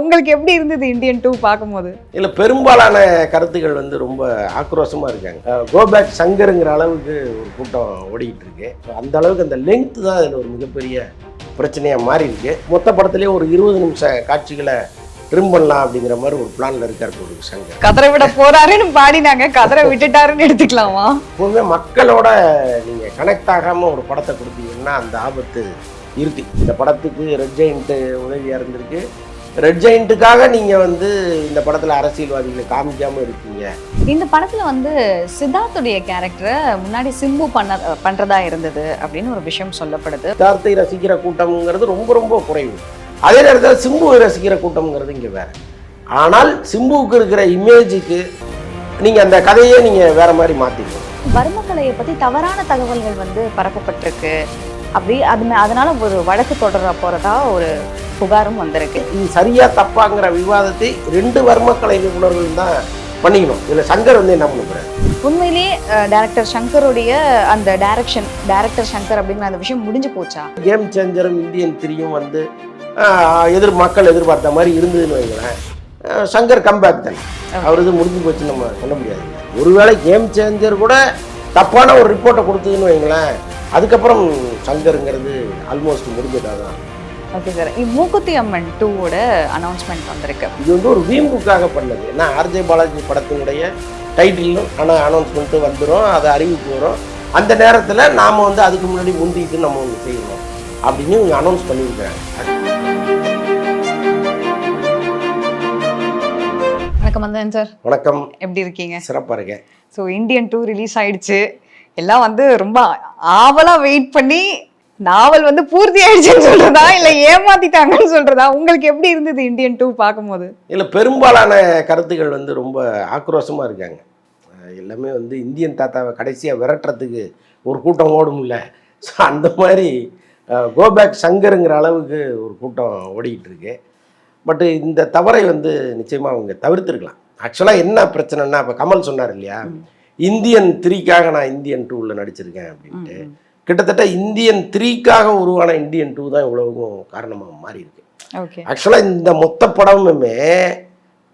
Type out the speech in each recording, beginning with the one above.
உங்களுக்கு எப்படி இருந்தது இந்தியன் டூ பார்க்கும்போது? இதில் பெரும்பாலான கருத்துக்கள் வந்து ரொம்ப ஆக்ரோஷமாக இருக்காங்க. கோபேக் சங்கருங்கிற அளவுக்கு ஒரு கூட்டம் ஓடிக்கிட்டு இருக்கு. ஸோ அந்த அளவுக்கு அந்த லெங்க் தான் அதில் ஒரு மிகப்பெரிய பிரச்சனையாக மாறி இருக்கு. மொத்த படத்துலேயே ஒரு இருபது நிமிஷ காட்சிகளை ட்ரிம் பண்ணலாம் அப்படிங்கிற மாதிரி ஒரு பிளான்ல இருக்கார் ஒரு சங்கர். கதரை விட போறாருன்னு பாடினாங்க. கதரை விட்டுட்டாருன்னு எடுத்துக்கலாமா? எப்பவுமே மக்களோட நீங்கள் கனெக்ட் ஆகாமல் ஒரு படத்தை கொடுத்தீங்கன்னா அந்த ஆபத்து இருக்கு. இந்த படத்துக்கு ரெட் உதவியாக இருந்திருக்கு. ரெட் ஜெயிண்ட்டுக்காக நீங்கள் வந்து இந்த படத்தில் அரசியல்வாதிகளை காமிக்காமல் இருக்கீங்க. இந்த படத்துல வந்து சித்தார்த்துடைய கேரக்டரை முன்னாடி சிம்பு பண்ண பண்றதா இருந்தது அப்படின்னு ஒரு விஷயம் சொல்லப்படுது. சித்தார்த்தை ரசிக்கிற கூட்டம்ங்கிறது ரொம்ப ரொம்ப குறைவு. அதே நேரத்தில் சிம்புவை ரசிக்கிற கூட்டம்ங்கிறது இங்கே வேற. ஆனால் சிம்புவுக்கு இருக்கிற இமேஜுக்கு நீங்கள் அந்த கதையே நீங்கள் வேற மாதிரி மாற்றிக்கணும் வர்மக்கலையை பத்தி தவறான தகவல்கள் வந்து பரப்பப்பட்டிருக்கு. அப்படி அது அதனால ஒரு வழக்கு தொடர போறதா ஒரு புகாரும் வந்திருக்கு. இது சரியா தப்பாங்கிற விவாதத்தை ரெண்டு வர்மக்கலை நிபுணர்கள் தான் பண்ணிக்கணும். இதில் சங்கர் வந்து என்ன பண்ண போறாரு? உண்மையிலேயே டைரக்டர் சங்கருடைய அந்த டைரக்ஷன் டைரக்டர் சங்கர் அப்படிங்கிற அந்த விஷயம் முடிஞ்சு போச்சா? கேம் சேஞ்சரும் இந்தியன் த்ரீயும் வந்து எதிர் மக்கள் எதிர்பார்த்த மாதிரி இருந்ததுன்னு வைங்களேன். சங்கர் கம்பேக் தானே அவர் இது முடிஞ்சு போச்சுன்னு நம்ம சொல்ல முடியாது. ஒருவேளை கேம் சேஞ்சர் கூட தப்பான ஒரு ரிப்போர்ட்டை கொடுத்ததுன்னு வைங்களேன். அதுக்கப்புறம் சங்கருங்கிறது ஆல்மோஸ்ட் முடிஞ்சதாக தான் ஓகே சார் மூக்குத்தி அம்மன் டூவோட அனௌன்ஸ்மெண்ட் வந்திருக்கு. இது வந்து ஒரு வீம்புக்காக பண்ணது. ஏன்னா ஆர்ஜே பாலாஜி படத்தினுடைய டைட்டிலும் ஆனால் அனௌன்ஸ்மெண்ட்டு வந்துடும் அதை அறிவிப்பு வரும். அந்த நேரத்தில் நாம் வந்து அதுக்கு முன்னாடி முந்திட்டு நம்ம ஒன்று செய்யணும். அப்படின்னு இவங்க அனௌன்ஸ் பண்ணியிருக்காங்க வணக்கம் வந்தேன் சார் வணக்கம். எப்படி இருக்கீங்க? சிறப்பாக இருக்கேன். ஸோ இந்தியன் டூ ரிலீஸ் ஆயிடுச்சு. எல்லாம் வந்து ரொம்ப ஆவலா வெயிட் பண்ணி நாவல் வந்து பூர்த்தி ஆயிடுச்சுன்னு சொல்றதா இல்ல ஏமாத்திட்டாங்கன்னு சொல்றதா? உங்களுக்கு எப்படி இருந்தது இந்தியன் டூ பார்க்கும்போது? இதில் பெரும்பாலான கருத்துக்கள் வந்து ரொம்ப ஆக்ரோஷமாக இருக்காங்க. எல்லாமே வந்து இந்தியன் தாத்தாவை கடைசியாக விரட்டுறதுக்கு ஒரு கூட்டம் ஓடும்ல. ஸோ அந்த மாதிரி கோபேக் சங்கருங்கிற அளவுக்கு ஒரு கூட்டம் ஓடிக்கிட்டு இருக்கு. பட் இந்த தவறை வந்து நிச்சயமாக அவங்க தவிர்த்திருக்கலாம். ஆக்சுவலாக என்ன பிரச்சனைன்னா இப்போ கமல் சொன்னார் இல்லையா? இந்தியன் த்ரீக்காக நான் இந்தியன் டூவில் நடிச்சிருக்கேன் அப்படின்ட்டு. கிட்டத்தட்ட இந்தியன் த்ரீக்காக உருவான இந்தியன் டூ தான் இவ்வளவுக்கும் காரணமாக மாறி இருக்கு. ஆக்சுவலாக இந்த மொத்த படமுமே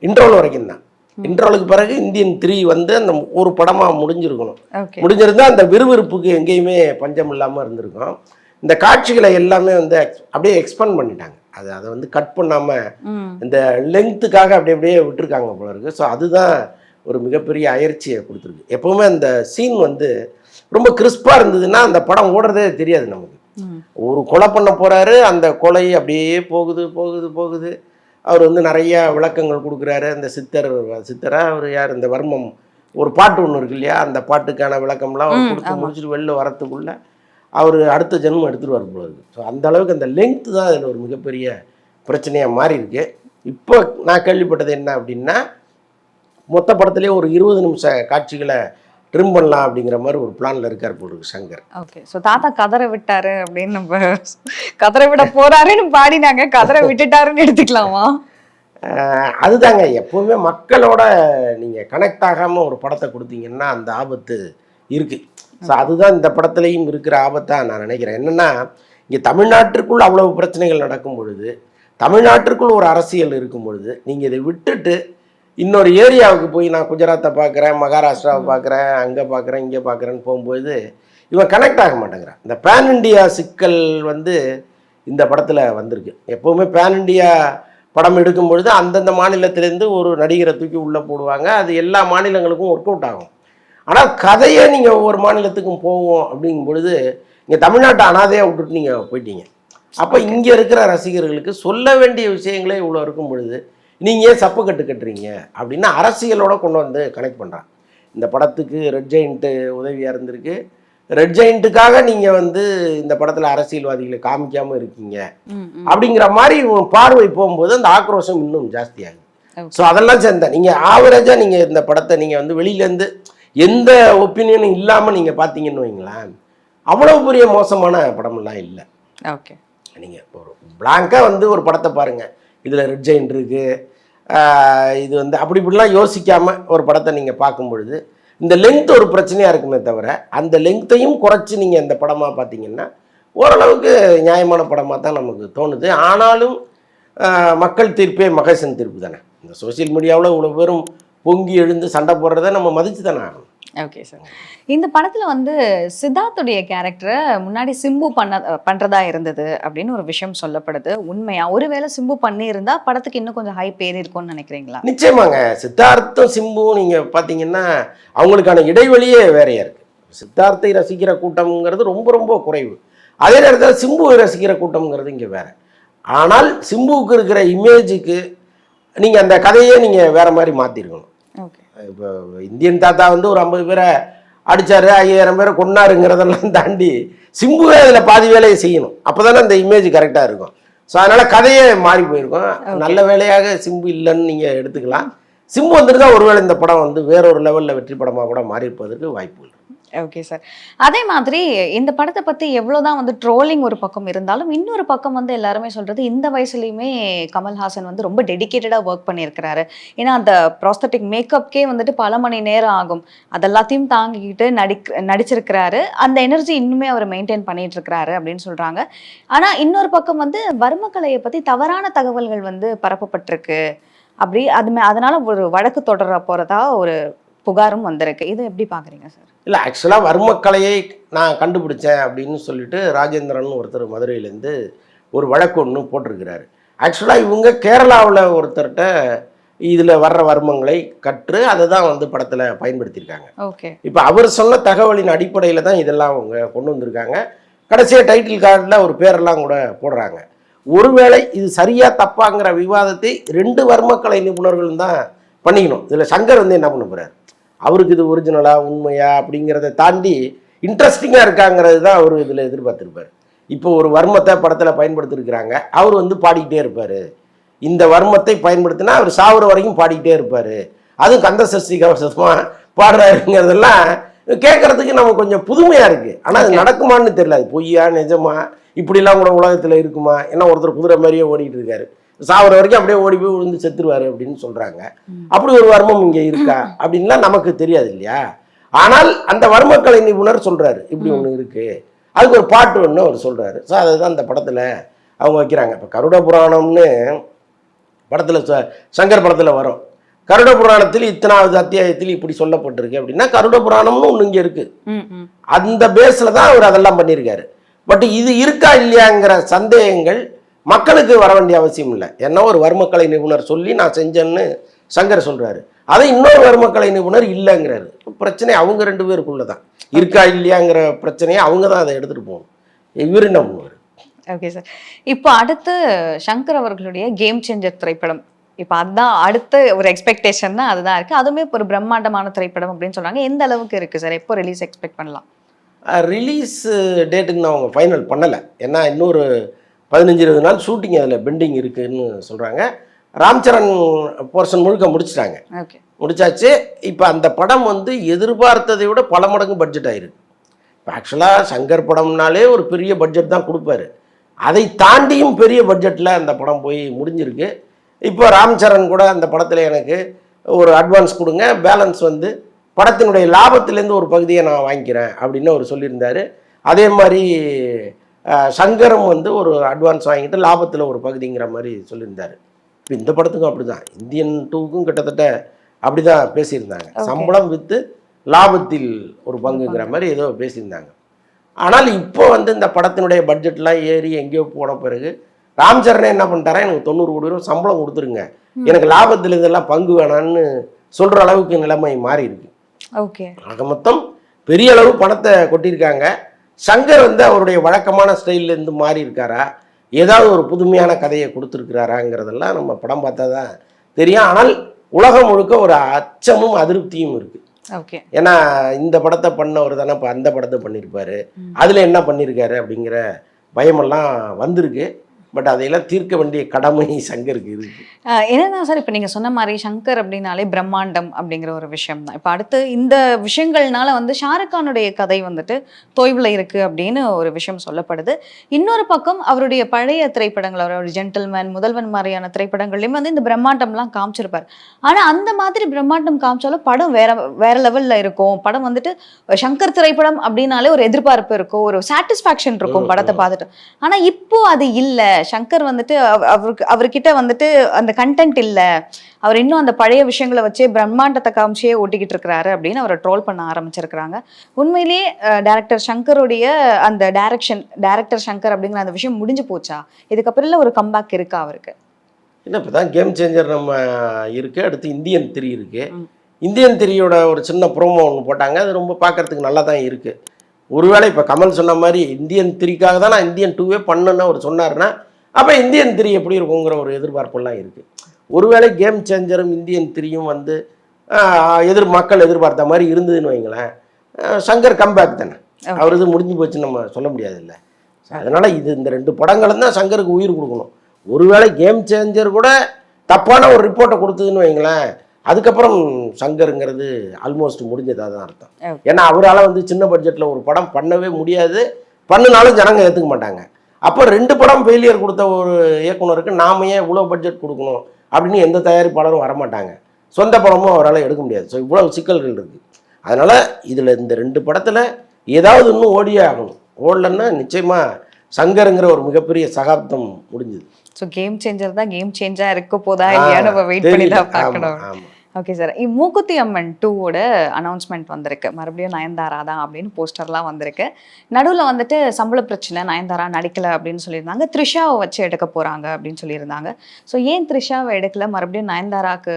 இன்டர்வல் வரைக்கும் தான். இன்டர்வலுக்கு பிறகு இந்தியன் த்ரீ வந்து அந்த ஒரு படமாக முடிஞ்சிருக்கணும். ஓகே. முடிஞ்சிருந்தா அந்த விறுவிறுப்புக்கு எங்கேயுமே பஞ்சம் இல்லாமல் இருந்திருக்கும். இந்த காட்சிகளை எல்லாமே வந்து அப்படியே எக்ஸ்பெண்ட் பண்ணிட்டாங்க. அது அதை வந்து கட் பண்ணாமல் இந்த லெங்க்த்துக்காக அப்படி அப்படியே விட்டுருக்காங்க போல இருக்கு. ஸோ அதுதான் ஒரு மிகப்பெரிய அயற்சியை கொடுத்துருக்கு. எப்பவுமே அந்த சீன் வந்து ரொம்ப கிறிஸ்பாக இருந்ததுன்னா அந்த படம் ஓடுறதே தெரியாது நமக்கு. ஒரு கொலை பண்ண போறாரு அந்த கொலை அப்படியே போகுது போகுது போகுது. அவர் வந்து நிறைய விளக்கங்கள் கொடுக்குறாரு. அந்த சித்தர் சித்தரா அவர் யார்? இந்த வர்மம். ஒரு பாட்டு ஒன்று இருக்கு இல்லையா? அந்த பாட்டுக்கான விளக்கம்லாம் அவர் கொடுத்து. முடிச்சுட்டு வெளில வரத்துக்குள்ள அவர் அடுத்த ஜென்மம் எடுத்துட்டு வர போல இருக்கு ஸோ அந்த அளவுக்கு அந்த லெங்க் தான் அதில் ஒரு மிகப்பெரிய பிரச்சனையாக மாறி இருக்கு இப்போ நான் கேள்விப்பட்டது என்ன அப்படின்னா மொத்த படத்துலேயே ஒரு இருபது நிமிஷ காட்சிகளை ட்ரிம் பண்ணலாம் அப்படிங்கிற மாதிரி ஒரு பிளான்ல இருக்கார் போல இருக்கு சங்கர். ஓகே ஸோ தாத்தா கதரை விட்டாரு அப்படின்னு நம்ம கதரை விட போறாருன்னு பாடினாங்க. கதரை விட்டுட்டாருன்னு எடுத்துக்கலாமா? அதுதாங்க. எப்பவுமே மக்களோட நீங்கள் கனெக்ட் ஆகாமல் ஒரு படத்தை கொடுத்தீங்கன்னா அந்த ஆபத்து இருக்குது ஸோ அதுதான் இந்த படத்துலையும் இருக்கிற ஆபத்தாக நான் நினைக்கிறேன். என்னென்னா இங்கே தமிழ்நாட்டிற்குள் அவ்வளவு பிரச்சனைகள் நடக்கும் பொழுது தமிழ்நாட்டிற்குள் ஒரு அரசியல் இருக்கும் பொழுது நீங்கள் இதை விட்டுட்டு இன்னொரு ஏரியாவுக்கு போய் நான் குஜராத்தை பார்க்குறேன் மகாராஷ்டிராவை பார்க்குறேன் அங்கே பார்க்குறேன் இங்கே பார்க்குறேன்னு போகும்போது இவன் கனெக்ட் ஆக மாட்டேங்கிறான். இந்த பேன் இண்டியா சிக்கல் வந்து இந்த படத்தில் வந்திருக்கு. எப்போவுமே பேன் இண்டியா படம் எடுக்கும் பொழுது அந்தந்த மாநிலத்திலேருந்து ஒரு நடிகரை தூக்கி உள்ளே போடுவாங்க. அது எல்லா மாநிலங்களுக்கும் ஒர்க் அவுட் ஆகும். ஆனால் கதையே நீங்கள் ஒவ்வொரு மாநிலத்துக்கும் போவோம் அப்படிங்கும் பொழுது இங்கே தமிழ்நாட்டை அனாதையாக விட்டுட்டு நீங்கள் போயிட்டீங்க. அப்போ இங்கே இருக்கிற ரசிகர்களுக்கு சொல்ல வேண்டிய விஷயங்களே இவ்வளோ இருக்கும் பொழுது நீங்கள் ஏன் சப்பு கட்டு கட்டுறீங்க? அப்படின்னா அரசியலோட கொண்டு வந்து கனெக்ட் பண்ணுறான் இந்த படத்துக்கு ரெட் ஜெயிண்ட்டு உதவியாக இருந்திருக்கு. ரெட் ஜெயிண்ட்டுக்காக நீங்கள் வந்து இந்த படத்தில் அரசியல்வாதிகளை காமிக்காமல் இருக்கீங்க. அப்படிங்கிற மாதிரி பார்வை போகும்போது அந்த ஆக்ரோஷம் இன்னும் ஜாஸ்தியாகுது Okay. ஸோ அதெல்லாம் சேர்ந்த நீங்கள் ஆவரேஜாக நீங்கள் இந்த படத்தை நீங்கள் வந்து வெளியிலேருந்து எந்த ஒப்பீனியனும் இல்லாமல் நீங்கள் பார்த்தீங்கன்னு வைங்களேன் அவ்வளோ பெரிய மோசமான படமெல்லாம் இல்லை. ஓகே நீங்கள் ஒரு பிளாங்காக வந்து ஒரு படத்தை பாருங்கள் இதில் ரெட் ஜெயின் இருக்குது இது வந்து அப்படி இப்படிலாம் யோசிக்காமல் ஒரு படத்தை நீங்கள் பார்க்கும் பொழுது இந்த லெங்த் ஒரு பிரச்சனையாக இருக்குமே தவிர அந்த லெங்த்தையும் குறைச்சி நீங்கள் இந்த படமாக பார்த்தீங்கன்னா ஓரளவுக்கு நியாயமான படமாக தான் நமக்கு தோணுது. ஆனாலும் மக்கள் தீர்ப்பே மகேசன் தீர்ப்பு தானே. இந்த சோஷியல் மீடியாவில் இவ்வளோ பேரும் பொங்கி எழுந்து சண்டை போடுறத நம்ம மதித்து தானே ஆகணும். ஓகே சார் இந்த படத்துல வந்து சித்தார்த்துடைய கேரக்டரை முன்னாடி சிம்பு பண்ண பண்றதா இருந்தது அப்படின்னு ஒரு விஷயம் சொல்லப்படுது. உண்மையா? ஒருவேளை சிம்பு பண்ணியிருந்தா படத்துக்கு இன்னும் கொஞ்சம் ஹை பேர் இருக்கும்னு நினைக்கிறீங்களா? நிச்சயமாங்க. சித்தார்த்தம் சிம்புவும் நீங்கள் பார்த்தீங்கன்னா அவங்களுக்கான இடைவெளியே வேறையா இருக்கு. சித்தார்த்தை ரசிக்கிற கூட்டம்ங்கிறது ரொம்ப ரொம்ப குறைவு. அதே நேரத்தில் சிம்புவை ரசிக்கிற கூட்டம்ங்கிறது இங்கே வேற. ஆனால் சிம்புவுக்கு இருக்கிற இமேஜுக்கு நீங்கள் அந்த கதையே நீங்கள் வேற மாதிரி மாற்றிருக்கணும் இப்போ இந்தியன் தாத்தா வந்து ஒரு ஐம்பது பேரை அடிச்சாரு ஐயாயிரம் பேரை கொன்னாருங்கிறதெல்லாம் தாண்டி சிம்புவே அதில் பாதி வேலையை செய்யணும். அப்போ தானே அந்த இமேஜ் கரெக்டாக இருக்கும். ஸோ அதனால் கதையே மாறி போயிருக்கும். நல்ல வேலையாக சிம்பு இல்லைன்னு நீங்கள் எடுத்துக்கலாம். சிம்பு வந்துருந்தா ஒருவேளை இந்த படம் வந்து வேறொரு லெவலில் வெற்றி படமாக கூட மாறி இருப்பதற்கு வாய்ப்பு இருக்கு. ஓகே சார் அதே மாதிரி இந்த படத்தை பற்றி எவ்வளோதான் வந்து ட்ரோலிங் ஒரு பக்கம் இருந்தாலும் இன்னொரு பக்கம் வந்து எல்லாருமே சொல்கிறது இந்த வயசுலையுமே கமல்ஹாசன் வந்து ரொம்ப டெடிக்கேட்டடாக ஒர்க் பண்ணியிருக்கிறாரு. ஏன்னா அந்த ப்ராஸ்தட்டிக் மேக்கப்கே வந்துட்டு பல மணி நேரம் ஆகும். அதெல்லாத்தையும் தாங்கிக்கிட்டு நடிக் நடிச்சிருக்கிறாரு. அந்த எனர்ஜி இன்னுமே அவர் மெயின்டைன் பண்ணிட்டு இருக்கிறாரு அப்படின்னு சொல்கிறாங்க ஆனால் இன்னொரு பக்கம் வந்து வர்மக்கலையை பற்றி தவறான தகவல்கள் வந்து பரப்பப்பட்டிருக்கு. அப்படி அது மே- அதனால ஒரு வழக்கு தொடர போகிறதா ஒரு புகாரும் வந்திருக்கு. இது எப்படி பாக்குறீங்க சார்? இல்லை ஆக்சுவலாக வர்மக்கலையை நான் கண்டுபிடிச்சேன் அப்படின்னு சொல்லிட்டு ராஜேந்திரன் ஒருத்தர் மதுரையிலேருந்து ஒரு வழக்கு ஒன்று போட்டிருக்கிறாரு. ஆக்சுவலாக இவங்க கேரளாவில் ஒருத்தர்கிட்ட இதில் வர்ற வர்மங்களை கற்று அதை தான் வந்து படத்தில் பயன்படுத்தியிருக்காங்க. ஓகே. இப்போ அவர் சொன்ன தகவலின் அடிப்படையில் தான் இதெல்லாம் அவங்க கொண்டு வந்திருக்காங்க. கடைசியாக டைட்டில் கார்டில் ஒரு பேரெல்லாம் கூட போடுறாங்க. ஒருவேளை இது சரியா தப்பாங்கிற விவாதத்தை ரெண்டு வர்மக்கலை நிபுணர்களும் தான் பண்ணிக்கணும். இதில் சங்கர் வந்து என்ன பண்ண போறாரு? அவருக்கு இது ஒரிஜினலா உண்மையா அப்படிங்கிறத தாண்டி இன்ட்ரெஸ்டிங்காக இருக்காங்கிறது தான் அவர் இதில் எதிர்பார்த்துருப்பார். இப்போ ஒரு வர்மத்தை படத்தில் பயன்படுத்தியிருக்கிறாங்க அவர் வந்து பாடிக்கிட்டே இருப்பார். இந்த வர்மத்தை பயன்படுத்தினா அவர் சாவுற வரைக்கும் பாடிக்கிட்டே இருப்பார். அதுவும் கந்த சஷ்டி கவசமாக பாடுறாருங்கிறதெல்லாம் கேட்கறதுக்கு நம்ம கொஞ்சம் புதுமையாக இருக்குது ஆனால் அது நடக்குமான்னு தெரியல. அது பொய்யா நிஜமா? இப்படிலாம் கூட உலகத்தில் இருக்குமா? ஏன்னா ஒருத்தர் குதிரை மாதிரியே ஓடிட்டு இருக்காரு. சாவுற வரைக்கும் அப்படியே ஓடி போய் விழுந்து செத்துருவாரு அப்படின்னு சொல்கிறாங்க அப்படி ஒரு வர்மம் இங்கே இருக்கா? அப்படின்லாம் நமக்கு தெரியாது இல்லையா? ஆனால் அந்த வர்மக்கலை நிபுணர் சொல்கிறாரு இப்படி ஒன்று இருக்குது அதுக்கு ஒரு பாட்டு ஒன்று அவர் சொல்கிறாரு ஸோ அதுதான் அந்த படத்தில் அவங்க வைக்கிறாங்க. இப்போ கருட புராணம்னு படத்தில் சங்கர் படத்தில் வரும். கருட புராணத்தில் இத்தனாவது அத்தியாயத்தில் இப்படி சொல்லப்பட்டிருக்கு அப்படின்னா கருட புராணம்னு ஒன்று இங்கே இருக்குது ம் அந்த பேஸில் தான் அவர் அதெல்லாம் பண்ணியிருக்காரு. பட் இது இருக்கா இல்லையாங்கிற சந்தேகங்கள் மக்களுக்கு வர வேண்டிய அவசியம் இல்லை. ஏன்னா ஒரு வர்மக்கலை நிபுணர் சொல்லி நான் செஞ்சேன்னு சங்கர் சொல்றாரு. அதை இன்னொரு வர்மக்கலை நிபுணர் இல்லைங்கிறாரு. பிரச்சனை அவங்க ரெண்டு பேருக்குள்ள தான் இருக்கா இல்லையாங்கிற பிரச்சனையை அவங்க தான் அதை எடுத்துகிட்டு போகணும். இவர் என்ன பண்ணுவார்? ஓகே சார் இப்போ அடுத்து சங்கர் அவர்களுடைய கேம் சேஞ்சர் திரைப்படம். இப்போ அதுதான் அடுத்த ஒரு எக்ஸ்பெக்டேஷன் தான் அதுதான் இருக்கு. அதுவுமே ஒரு பிரம்மாண்டமான திரைப்படம் அப்படின்னு சொல்றாங்க. எந்த அளவுக்கு இருக்கு சார் எப்போ ரிலீஸ் எக்ஸ்பெக்ட் பண்ணலாம்? ரிலீஸ் டேட்டுன்னு அவங்க ஃபைனல் பண்ணலை. ஏன்னா இன்னொரு பதினஞ்சு இருபது நாள் ஷூட்டிங் அதில் பெண்டிங் இருக்குன்னு சொல்கிறாங்க ராம்சரண் போர்ஷன் முழுக்க முடிச்சிட்டாங்க. முடிச்சாச்சு. இப்போ அந்த படம் வந்து எதிர்பார்த்ததை விட பல மடங்கு பட்ஜெட் ஆயிருக்கு. இப்போ ஆக்சுவலாக சங்கர் படம்னாலே ஒரு பெரிய பட்ஜெட் தான் கொடுப்பாரு. அதை தாண்டியும் பெரிய பட்ஜெட்டில் அந்த படம் போய் முடிஞ்சிருக்கு. இப்போ ராம் சரண் கூட அந்த படத்தில் எனக்கு ஒரு அட்வான்ஸ் கொடுங்க. பேலன்ஸ் வந்து படத்தினுடைய லாபத்திலேருந்து ஒரு பகுதியை நான் வாங்கிக்கிறேன் அப்படின்னு அவர் சொல்லியிருந்தாரு. அதே மாதிரி சங்கரும் வந்து ஒரு அட்வான்ஸ் வாங்கிட்டு லாபத்தில் ஒரு பகுதிங்கிற மாதிரி சொல்லியிருந்தாரு. இப்போ இந்த படத்துக்கும் அப்படிதான். இந்தியன் டூக்கும் கிட்டத்தட்ட அப்படிதான் பேசியிருந்தாங்க. Okay. சம்பளம் வித்து லாபத்தில் ஒரு பங்குங்கிற மாதிரி ஏதோ பேசியிருந்தாங்க. ஆனால் இப்போ வந்து இந்த படத்தினுடைய பட்ஜெட்லாம் ஏறி எங்கேயோ போன பிறகு ராம் சரணே என்ன பண்ணிட்டாரா? எனக்கு தொண்ணூறு கோடி ரூபா சம்பளம் கொடுத்துருங்க. எனக்கு லாபத்தில் இதெல்லாம் பங்கு வேணான்னு சொல்கிற அளவுக்கு நிலைமை மாறி இருக்கு ஓகே. ஆக மொத்தம் பெரிய அளவு பணத்தை கொட்டியிருக்காங்க. சங்கர் வந்து அவருடைய வழக்கமான ஸ்டைல்ல இருந்து மாறி இருக்காரா? ஏதாவது ஒரு புதுமையான கதையை கொடுத்துருக்கிறாராங்கிறதெல்லாம் நம்ம படம் பார்த்தா தான் தெரியும். ஆனால் உலகம் முழுக்க ஒரு அச்சமும் அதிருப்தியும் இருக்கு. ஓகே. ஏன்னா இந்த படத்தை பண்ணவர் தானே இப்போ அந்த படத்தை பண்ணியிருப்பாரு. அதில் என்ன பண்ணியிருக்காரு அப்படிங்கிற பயமெல்லாம் வந்திருக்கு. பட் அதையெல்லாம் தீர்க்க வேண்டிய கடமை சங்கருக்கு இருக்கு. என்னன்னா சார் இப்போ நீங்கள் சொன்ன மாதிரி சங்கர் அப்படின்னாலே பிரம்மாண்டம் அப்படிங்கிற ஒரு விஷயம் தான். இப்போ அடுத்து இந்த விஷயங்கள்னால வந்து ஷாருக் கானுடைய கதை வந்துட்டு தொய்வில் இருக்கு அப்படின்னு ஒரு விஷயம் சொல்லப்படுது. இன்னொரு பக்கம் அவருடைய பழைய திரைப்படங்கள் அவருடைய ஜென்டில்மேன் முதல்வன் மாதிரியான திரைப்படங்கள்லையும் வந்து இந்த பிரம்மாண்டம்லாம் காமிச்சிருப்பார். ஆனால் அந்த மாதிரி பிரம்மாண்டம் காமிச்சாலும் படம் வேற வேற லெவலில் இருக்கும். படம் வந்துட்டு சங்கர் திரைப்படம் அப்படின்னாலே ஒரு எதிர்பார்ப்பு இருக்கும் ஒரு சாட்டிஸ்ஃபேக்ஷன் இருக்கும் படத்தை. பார்த்துட்டு. ஆனால் இப்போ அது இல்லை. சங்கர் வந்துட்டு அவ- அவருக்கு அவர்கிட்ட வந்துட்டு அந்த கண்டென்ட் இல்ல. அவர் இன்னும் அந்த பழைய விஷயங்களை வச்சே பிரம்மாண்டத்தை காமிச்சே ஓட்டிக்கிட்டு இருக்கிறாரு அப்படின்னு அவரை ட்ரோல் பண்ண ஆரம்பிச்சிருக்கிறாங்க. உண்மையிலேயே டேரக்டர் சங்கருடைய அந்த டைரக்ஷன் டேரக்டர் சங்கர் அப்படிங்கிற அந்த விஷயம் முடிஞ்சு போச்சா? இதுக்கப்புறம் இல்ல ஒரு கம்பேக் இருக்கா அவருக்கு? இல்லை இப்போ தான் கேம் சேஞ்சர் நம்ம இருக்கு. அடுத்து இந்தியன் த்ரீ இருக்கு. ம். இந்தியன் த்ரீயோட ஒரு சின்ன ப்ரோமோ ஒன்று போட்டாங்க. அது ரொம்ப பார்க்கறதுக்கு நல்லா தான் இருக்கு. ஒருவேளை இப்போ கமல் சொன்ன மாதிரி இந்தியன் த்ரீக்காக தான் நான் இந்தியன் டூவே பண்ணுன்னு அவர் சொன்னாருன்னா அப்போ இந்தியன் த்ரீ எப்படி இருக்குங்கிற ஒரு எதிர்பார்ப்பெல்லாம் இருக்கு. ஒருவேளை கேம் சேஞ்சரும் இந்தியன் த்ரீயும் வந்து எதிர் மக்கள் எதிர்பார்த்த மாதிரி இருந்ததுன்னு வைங்களேன் சங்கர் கம்பேக் தானே. அவர் இது முடிஞ்சு போச்சுன்னு நம்ம சொல்ல முடியாது இல்லை அதனால இது இந்த ரெண்டு படங்களும் தான் சங்கருக்கு உயிர் கொடுக்கணும். ஒருவேளை கேம் சேஞ்சர் கூட தப்பான ஒரு ரிப்போர்ட்டை கொடுத்ததுன்னு வைங்களேன் அதுக்கப்புறம் சங்கருங்கிறது ஆல்மோஸ்ட் முடிஞ்சதாக தான் அர்த்தம். ஏன்னா அவரால் வந்து சின்ன பட்ஜெட்டில் ஒரு படம் பண்ணவே முடியாது. பண்ணினாலும் ஜனங்க ஏற்றுக்க மாட்டாங்க. அப்போ ரெண்டு படம் ஃபெயிலியர் கொடுத்த ஒரு இயக்குனருக்கு நாம ஏன் இவ்வளோ பட்ஜெட் கொடுக்கணும் அப்படின்னு எந்த தயாரிப்பாளரும் வரமாட்டாங்க. சொந்த படமும் அவரால் எடுக்க முடியாது. ஸோ இவ்வளோ சிக்கல்கள் இருக்குது அதனால் இதில் இந்த ரெண்டு படத்தில் ஏதாவது இன்னும் ஓடியே ஆகணும். ஓடலன்னா நிச்சயமாக சங்கருங்கிற ஒரு மிகப்பெரிய சகாப்தம் முடிஞ்சுது. ஸோ கேம் சேஞ்சர் தான் கேம் சேஞ்சா இருக்க போதா இல்லையா நம்ம வெயிட் பண்ணி தான் பார்க்கணும். ஓகே சார் மூக்குத்தி அம்மன் டூவோட அனௌன்ஸ்மெண்ட் வந்திருக்கு. மறுபடியும் நயன்தாரா தான் அப்படின்னு போஸ்டர்லாம் வந்திருக்கு. நடுவில் வந்துட்டு சம்பள பிரச்சனை நயன்தாரா நடிக்கல அப்படின்னு சொல்லியிருந்தாங்க. த்ரிஷாவை வச்சு எடுக்க போறாங்க அப்படின்னு சொல்லியிருந்தாங்க. ஸோ ஏன் த்ரிஷாவை எடுக்கல? மறுபடியும் நயன்தாராக்கு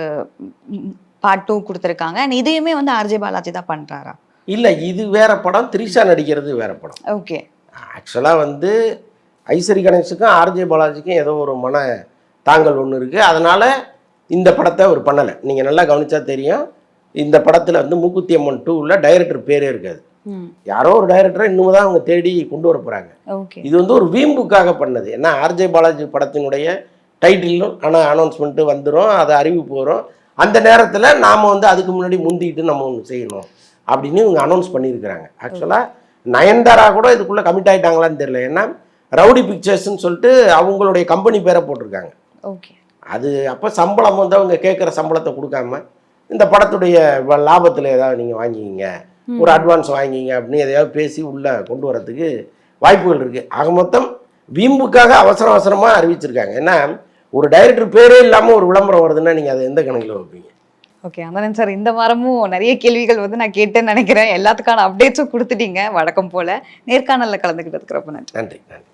பார்ட் டூ கொடுத்துருக்காங்க. அண்ட் இதையுமே வந்து ஆர்ஜே பாலாஜி தான் பண்றாரா? இல்லை இது வேற படம். த்ரிஷா நடிக்கிறது வேற படம். ஓகே ஆக்சுவலாக வந்து ஐஸ்வரி கணேஷுக்கும் ஆர்ஜே பாலாஜிக்கும் ஏதோ ஒரு மன தாங்கல் ஒன்று இருக்குது அதனால் இந்த படத்தை அவர் பண்ணலை. நீங்கள் நல்லா கவனிச்சா தெரியும். இந்த படத்தில் வந்து மூக்குத்தி அம்மன் டூவில் டைரக்டர் பேரே இருக்காது. யாரோ ஒரு டைரக்டரை இன்னும் தான் அவங்க தேடி கொண்டு வர போகிறாங்க இது வந்து ஒரு வீம்புக்காக பண்ணது. ஏன்னா ஆர்ஜே பாலாஜி படத்தினுடைய டைட்டிலும் ஆனால் அனௌன்ஸ்மெண்ட்டு வந்துடும் அது அறிவிப்பு வரும். அந்த நேரத்தில் நாம் வந்து அதுக்கு முன்னாடி முந்திக்கிட்டு நம்ம ஒன்று செய்யணும் அப்படின்னு இவங்க அனௌன்ஸ் பண்ணியிருக்கிறாங்க. ஆக்சுவலாக நயன்தாரா கூட இதுக்குள்ளே கமிட் ஆகிட்டாங்களான்னு தெரியல. ஏன்னா ரவுடி பிக்சர்ஸ்னு சொல்லிட்டு அவங்களுடைய கம்பெனி பேரை போட்டிருக்காங்க. ஓகே. அது அப்போ சம்பளம் வந்து அவங்க கேட்குற சம்பளத்தை கொடுக்காம இந்த படத்துடைய லாபத்தில் ஏதாவது நீங்கள் வாங்கிக்கிங்க. ஒரு அட்வான்ஸ் வாங்கிங்க அப்படின்னு எதையாவது பேசி உள்ளே கொண்டு வரதுக்கு வாய்ப்புகள் இருக்குது ஆக மொத்தம் வீம்புக்காக அவசர அவசரமாக அறிவிச்சிருக்காங்க. ஏன்னா ஒரு டைரக்டர் பேரே இல்லாமல் ஒரு விளம்பரம் வருதுன்னா நீங்கள் அதை எந்த கணக்கில் வைப்பீங்க? ஓகே அதான் சார் இந்த வாரமும் நிறைய கேள்விகள் வந்து நான் கேட்டேன்னு நினைக்கிறேன். எல்லாத்துக்கான அப்டேட்ஸும் கொடுத்துட்டீங்க வழக்கம் போல. நேர்காணல்ல கலந்துக்கிட்டதுக்கு ரொம்ப நன்றி. நன்றி நன்றி.